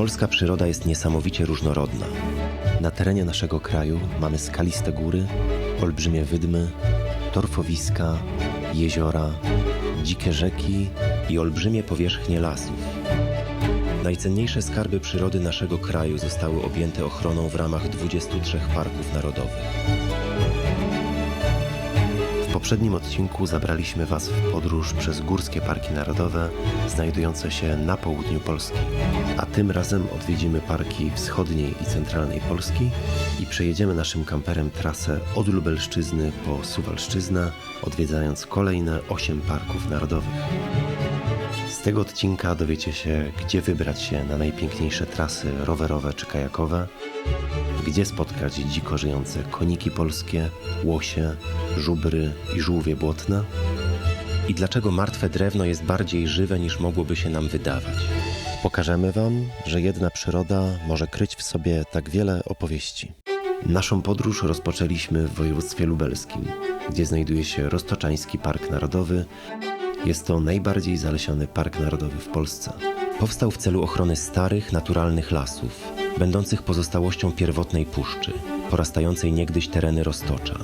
Polska przyroda jest niesamowicie różnorodna. Na terenie naszego kraju mamy skaliste góry, olbrzymie wydmy, torfowiska, jeziora, dzikie rzeki i olbrzymie powierzchnie lasów. Najcenniejsze skarby przyrody naszego kraju zostały objęte ochroną w ramach 23 parków narodowych. Poprzednim odcinku zabraliśmy Was w podróż przez górskie parki narodowe znajdujące się na południu Polski. A tym razem odwiedzimy parki wschodniej i centralnej Polski i przejedziemy naszym kamperem trasę od Lubelszczyzny po Suwalszczyznę, odwiedzając kolejne 8 parków narodowych. Z tego odcinka dowiecie się, gdzie wybrać się na najpiękniejsze trasy rowerowe czy kajakowe, gdzie spotkać dziko żyjące koniki polskie, łosie, żubry i żółwie błotne i dlaczego martwe drewno jest bardziej żywe niż mogłoby się nam wydawać. Pokażemy Wam, że jedna przyroda może kryć w sobie tak wiele opowieści. Naszą podróż rozpoczęliśmy w województwie lubelskim, gdzie znajduje się Roztoczański Park Narodowy. Jest to najbardziej zalesiony park narodowy w Polsce. Powstał w celu ochrony starych, naturalnych lasów, będących pozostałością pierwotnej puszczy, porastającej niegdyś tereny Roztocza.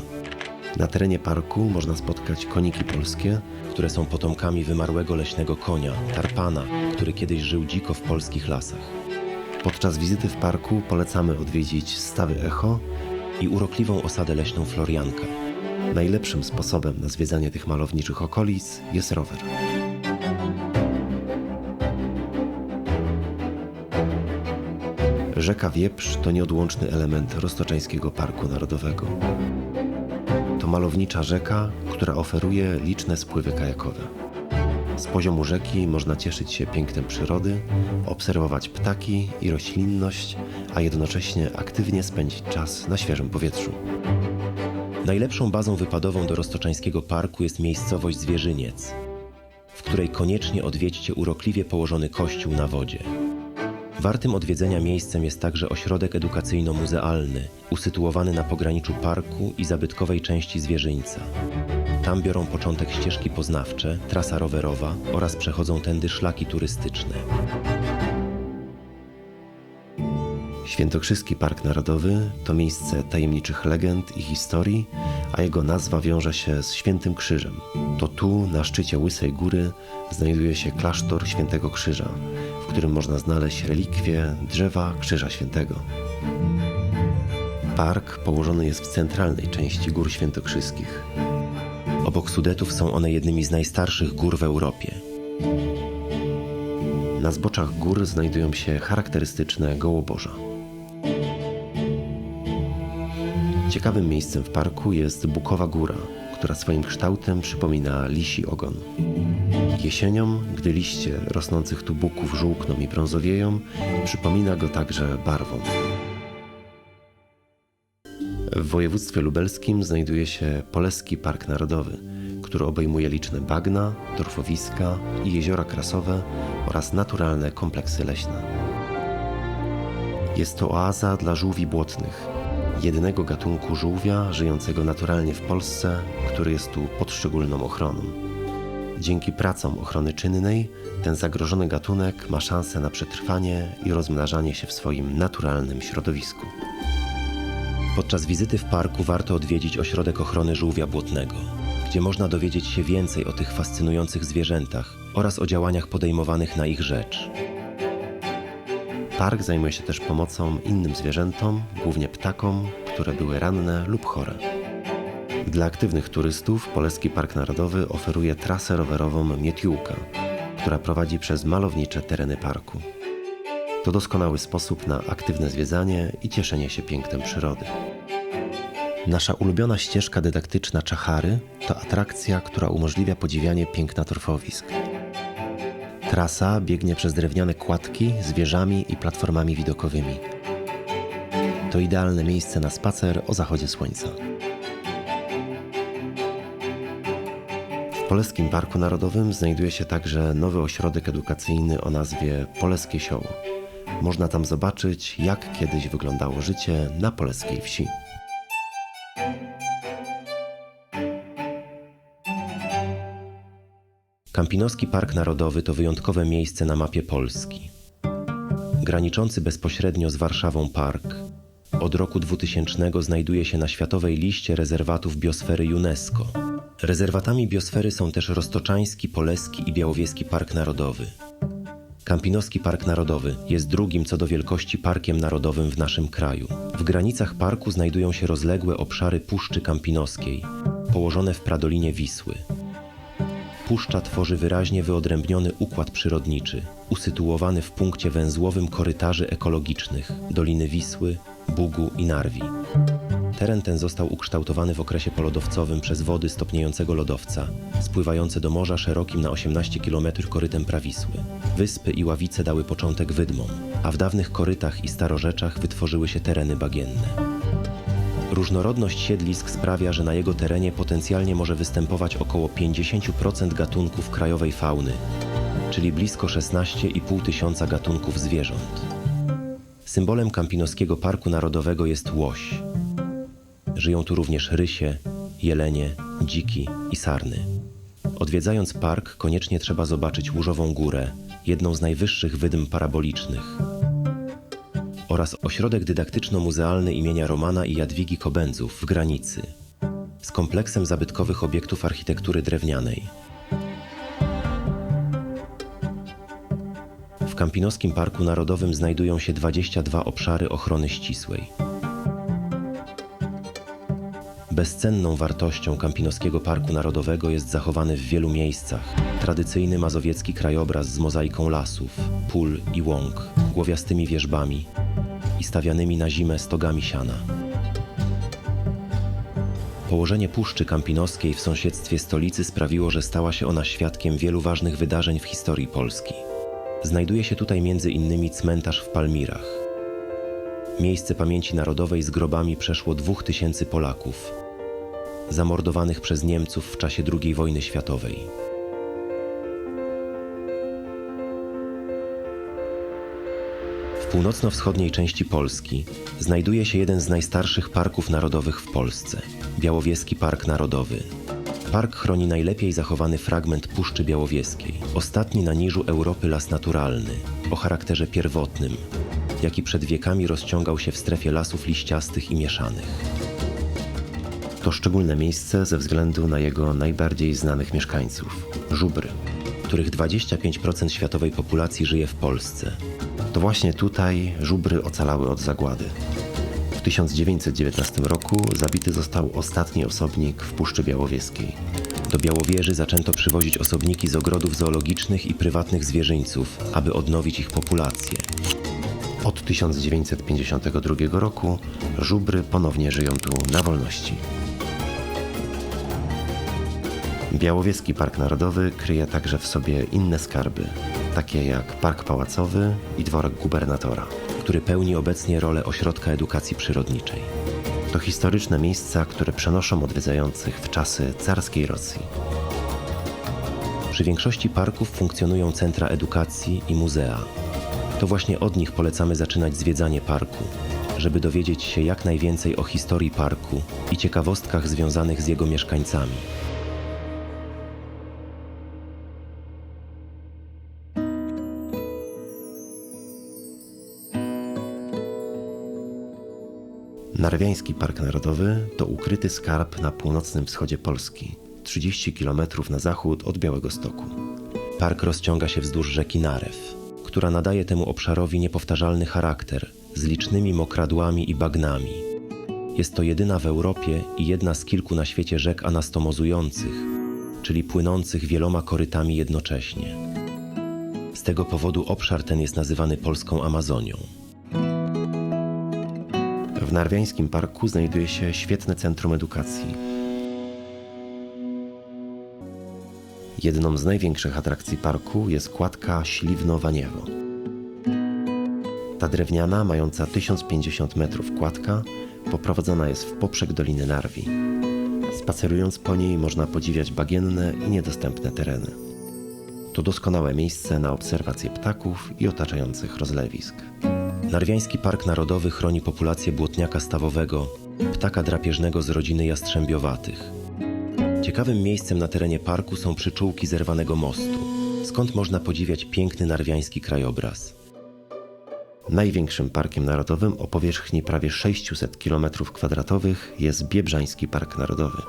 Na terenie parku można spotkać koniki polskie, które są potomkami wymarłego leśnego konia, tarpana, który kiedyś żył dziko w polskich lasach. Podczas wizyty w parku polecamy odwiedzić stawy Echo i urokliwą osadę leśną Florianka. Najlepszym sposobem na zwiedzanie tych malowniczych okolic jest rower. Rzeka Wieprz to nieodłączny element Roztoczańskiego Parku Narodowego. To malownicza rzeka, która oferuje liczne spływy kajakowe. Z poziomu rzeki można cieszyć się pięknem przyrody, obserwować ptaki i roślinność, a jednocześnie aktywnie spędzić czas na świeżym powietrzu. Najlepszą bazą wypadową do Roztoczańskiego Parku jest miejscowość Zwierzyniec, w której koniecznie odwiedźcie urokliwie położony kościół na wodzie. Wartym odwiedzenia miejscem jest także ośrodek edukacyjno-muzealny, usytuowany na pograniczu parku i zabytkowej części zwierzyńca. Tam biorą początek ścieżki poznawcze, trasa rowerowa oraz przechodzą tędy szlaki turystyczne. Świętokrzyski Park Narodowy to miejsce tajemniczych legend i historii, a jego nazwa wiąże się z Świętym Krzyżem. To tu, na szczycie Łysej Góry, znajduje się klasztor Świętego Krzyża, którym można znaleźć relikwie drzewa Krzyża Świętego. Park położony jest w centralnej części Gór Świętokrzyskich. Obok Sudetów są one jednymi z najstarszych gór w Europie. Na zboczach gór znajdują się charakterystyczne gołoborza. Ciekawym miejscem w parku jest Bukowa Góra, która swoim kształtem przypomina lisi ogon. Jesienią, gdy liście rosnących tu buków żółkną i brązowieją, przypomina go także barwą. W województwie lubelskim znajduje się Poleski Park Narodowy, który obejmuje liczne bagna, torfowiska i jeziora krasowe oraz naturalne kompleksy leśne. Jest to oaza dla żółwi błotnych, jedynego gatunku żółwia żyjącego naturalnie w Polsce, który jest tu pod szczególną ochroną. Dzięki pracom ochrony czynnej ten zagrożony gatunek ma szansę na przetrwanie i rozmnażanie się w swoim naturalnym środowisku. Podczas wizyty w parku warto odwiedzić ośrodek ochrony żółwia błotnego, gdzie można dowiedzieć się więcej o tych fascynujących zwierzętach oraz o działaniach podejmowanych na ich rzecz. Park zajmuje się też pomocą innym zwierzętom, głównie ptakom, które były ranne lub chore. Dla aktywnych turystów Poleski Park Narodowy oferuje trasę rowerową Mietiółka, która prowadzi przez malownicze tereny parku. To doskonały sposób na aktywne zwiedzanie i cieszenie się pięknem przyrody. Nasza ulubiona ścieżka dydaktyczna Czachary to atrakcja, która umożliwia podziwianie piękna torfowisk. Trasa biegnie przez drewniane kładki z wieżami i platformami widokowymi. To idealne miejsce na spacer o zachodzie słońca. W Polskim Parku Narodowym znajduje się także nowy ośrodek edukacyjny o nazwie Polskie Sioło. Można tam zobaczyć, jak kiedyś wyglądało życie na poleskiej wsi. Kampinoski Park Narodowy to wyjątkowe miejsce na mapie Polski. graniczący bezpośrednio z Warszawą park, od roku 2000 znajduje się na światowej liście rezerwatów biosfery UNESCO. Rezerwatami biosfery są też Roztoczański, Poleski i Białowieski Park Narodowy. Kampinoski Park Narodowy jest drugim co do wielkości parkiem narodowym w naszym kraju. W granicach parku znajdują się rozległe obszary Puszczy Kampinoskiej, położone w pradolinie Wisły. Puszcza tworzy wyraźnie wyodrębniony układ przyrodniczy, usytuowany w punkcie węzłowym korytarzy ekologicznych Doliny Wisły, Bugu i Narwi. Teren ten został ukształtowany w okresie polodowcowym przez wody stopniejącego lodowca, spływające do morza szerokim na 18 km korytem Prawisły. Wyspy i ławice dały początek wydmom, a w dawnych korytach i starorzeczach wytworzyły się tereny bagienne. Różnorodność siedlisk sprawia, że na jego terenie potencjalnie może występować około 50% gatunków krajowej fauny, czyli blisko 16,5 tysiąca gatunków zwierząt. Symbolem Kampinoskiego Parku Narodowego jest łoś. Żyją tu również rysie, jelenie, dziki i sarny. Odwiedzając park, koniecznie trzeba zobaczyć Łużową Górę, jedną z najwyższych wydm parabolicznych, oraz ośrodek dydaktyczno-muzealny imienia Romana i Jadwigi Kobędzów w Granicy, z kompleksem zabytkowych obiektów architektury drewnianej. W Kampinoskim Parku Narodowym znajdują się 22 obszary ochrony ścisłej. Bezcenną wartością Kampinoskiego Parku Narodowego jest zachowany w wielu miejscach tradycyjny mazowiecki krajobraz z mozaiką lasów, pól i łąk, głowiastymi wieżbami i stawianymi na zimę stogami siana. Położenie Puszczy Kampinoskiej w sąsiedztwie stolicy sprawiło, że stała się ona świadkiem wielu ważnych wydarzeń w historii Polski. Znajduje się tutaj innymi cmentarz w Palmirach. Miejsce pamięci narodowej z grobami przeszło dwóch tysięcy Polaków, zamordowanych przez Niemców w czasie II wojny światowej. W północno-wschodniej części Polski znajduje się jeden z najstarszych parków narodowych w Polsce Białowieski Park Narodowy. Park chroni najlepiej zachowany fragment Puszczy Białowieskiej, ostatni na niżu Europy las naturalny, o charakterze pierwotnym, jaki przed wiekami rozciągał się w strefie lasów liściastych i mieszanych. To szczególne miejsce ze względu na jego najbardziej znanych mieszkańców żubry, których 25% światowej populacji żyje w Polsce. To właśnie tutaj żubry ocalały od zagłady. W 1919 roku zabity został ostatni osobnik w Puszczy Białowieskiej. Do Białowieży zaczęto przywozić osobniki z ogrodów zoologicznych i prywatnych zwierzyńców, aby odnowić ich populację. Od 1952 roku żubry ponownie żyją tu na wolności. Białowieski Park Narodowy kryje także w sobie inne skarby, takie jak Park Pałacowy i Dworek Gubernatora, który pełni obecnie rolę ośrodka edukacji przyrodniczej. To historyczne miejsca, które przenoszą odwiedzających w czasy carskiej Rosji. Przy większości parków funkcjonują centra edukacji i muzea. To właśnie od nich polecamy zaczynać zwiedzanie parku, żeby dowiedzieć się jak najwięcej o historii parku i ciekawostkach związanych z jego mieszkańcami. Narwiański Park Narodowy to ukryty skarb na północnym wschodzie Polski, 30 km na zachód od Białegostoku. Park rozciąga się wzdłuż rzeki Narew, która nadaje temu obszarowi niepowtarzalny charakter z licznymi mokradłami i bagnami. Jest to jedyna w Europie i jedna z kilku na świecie rzek anastomozujących, czyli płynących wieloma korytami jednocześnie. Z tego powodu obszar ten jest nazywany polską Amazonią. W Narwiańskim Parku znajduje się świetne centrum edukacji. Jedną z największych atrakcji parku jest kładka Śliwno-Waniewo. Ta drewniana, mająca 1050 metrów kładka, poprowadzona jest w poprzek Doliny Narwi. Spacerując po niej można podziwiać bagienne i niedostępne tereny. To doskonałe miejsce na obserwację ptaków i otaczających rozlewisk. Narwiański Park Narodowy chroni populację błotniaka stawowego, ptaka drapieżnego z rodziny jastrzębiowatych. Ciekawym miejscem na terenie parku są przyczółki zerwanego mostu, skąd można podziwiać piękny narwiański krajobraz. Największym parkiem narodowym o powierzchni prawie 600 km2 jest Biebrzański Park Narodowy.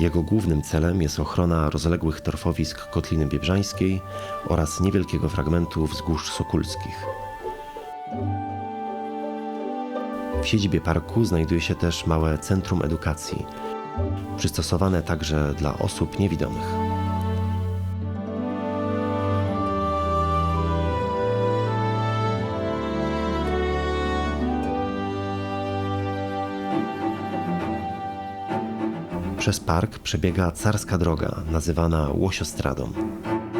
Jego głównym celem jest ochrona rozległych torfowisk Kotliny Biebrzańskiej oraz niewielkiego fragmentu wzgórz Sokulskich. W siedzibie parku znajduje się też małe centrum edukacji, przystosowane także dla osób niewidomych. Przez park przebiega carska droga, nazywana Łosiostradą.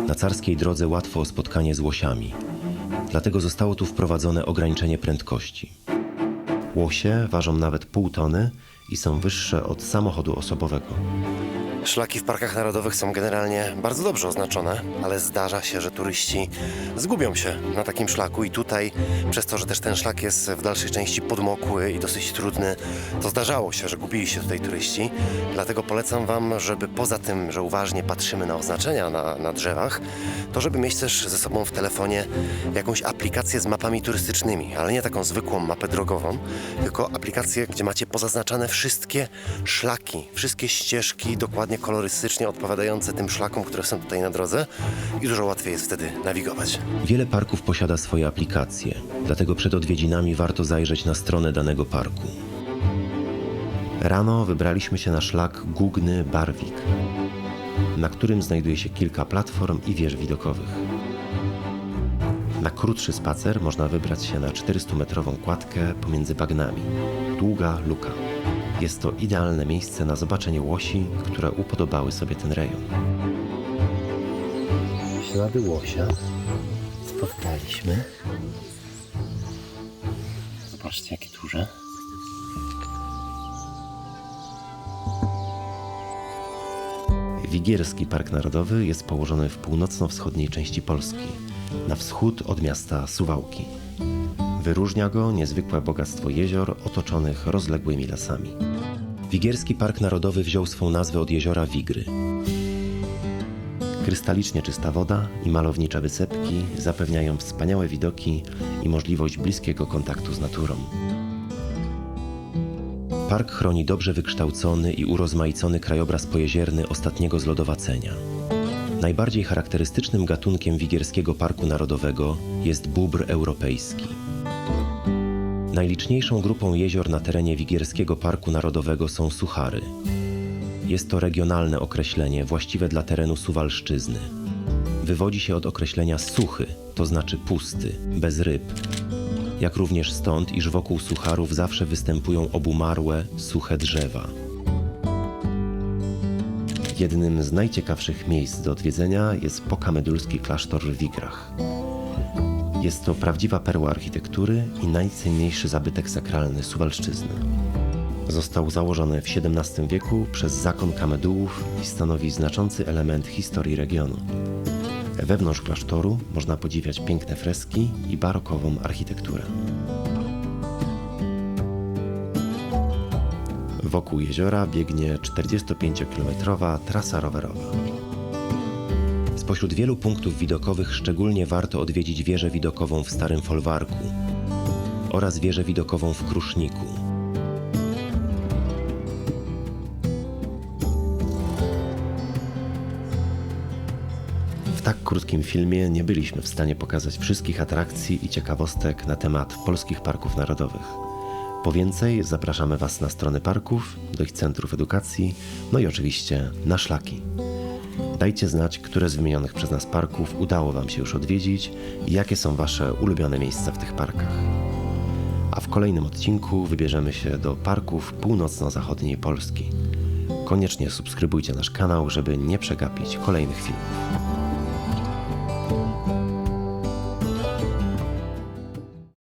Na carskiej drodze łatwo o spotkanie z łosiami, dlatego zostało tu wprowadzone ograniczenie prędkości. Łosie ważą nawet pół tony i są wyższe od samochodu osobowego. Szlaki w parkach narodowych są generalnie bardzo dobrze oznaczone, ale zdarza się, że turyści zgubią się na takim szlaku i tutaj, przez to, że też ten szlak jest w dalszej części podmokły i dosyć trudny, to zdarzało się, że gubili się tutaj turyści. Dlatego polecam Wam, żeby poza tym, że uważnie patrzymy na oznaczenia na, na drzewach, to żeby mieć też ze sobą w telefonie jakąś aplikację z mapami turystycznymi, ale nie taką zwykłą mapę drogową, tylko aplikację, gdzie macie pozaznaczane wszystkie szlaki, wszystkie ścieżki dokładnie kolorystycznie odpowiadające tym szlakom, które są tutaj na drodze i dużo łatwiej jest wtedy nawigować. Wiele parków posiada swoje aplikacje, dlatego przed odwiedzinami warto zajrzeć na stronę danego parku. Rano wybraliśmy się na szlak Gugny Barwik, na którym znajduje się kilka platform i wież widokowych. Na krótszy spacer można wybrać się na 400-metrową kładkę pomiędzy bagnami. Długa luka. Jest to idealne miejsce na zobaczenie łosi, które upodobały sobie ten rejon. Ślady łosia spotkaliśmy. Zobaczcie, jakie duże. Wigierski Park Narodowy jest położony w północno-wschodniej części Polski, na wschód od miasta Suwałki. Wyróżnia go niezwykłe bogactwo jezior otoczonych rozległymi lasami. Wigierski Park Narodowy wziął swą nazwę od jeziora Wigry. Krystalicznie czysta woda i malownicze wysepki zapewniają wspaniałe widoki i możliwość bliskiego kontaktu z naturą. Park chroni dobrze wykształcony i urozmaicony krajobraz pojezierny ostatniego zlodowacenia. Najbardziej charakterystycznym gatunkiem Wigierskiego Parku Narodowego jest bóbr europejski. Najliczniejszą grupą jezior na terenie Wigierskiego Parku Narodowego są suchary. Jest to regionalne określenie właściwe dla terenu Suwalszczyzny. Wywodzi się od określenia suchy, to znaczy pusty, bez ryb. Jak również stąd, iż wokół sucharów zawsze występują obumarłe, suche drzewa. Jednym z najciekawszych miejsc do odwiedzenia jest pokamedulski klasztor w Wigrach. Jest to prawdziwa perła architektury i najcenniejszy zabytek sakralny Suwalszczyzny. Został założony w XVII wieku przez zakon Kamedułów i stanowi znaczący element historii regionu. Wewnątrz klasztoru można podziwiać piękne freski i barokową architekturę. Wokół jeziora biegnie 45-kilometrowa trasa rowerowa. Spośród wielu punktów widokowych szczególnie warto odwiedzić wieżę widokową w Starym Folwarku oraz wieżę widokową w Kruszniku. W tak krótkim filmie nie byliśmy w stanie pokazać wszystkich atrakcji i ciekawostek na temat polskich parków narodowych. Po więcej zapraszamy Was na strony parków, do ich centrów edukacji, no i oczywiście na szlaki. Dajcie znać, które z wymienionych przez nas parków udało Wam się już odwiedzić i jakie są Wasze ulubione miejsca w tych parkach. A w kolejnym odcinku wybierzemy się do parków północno-zachodniej Polski. Koniecznie subskrybujcie nasz kanał, żeby nie przegapić kolejnych filmów.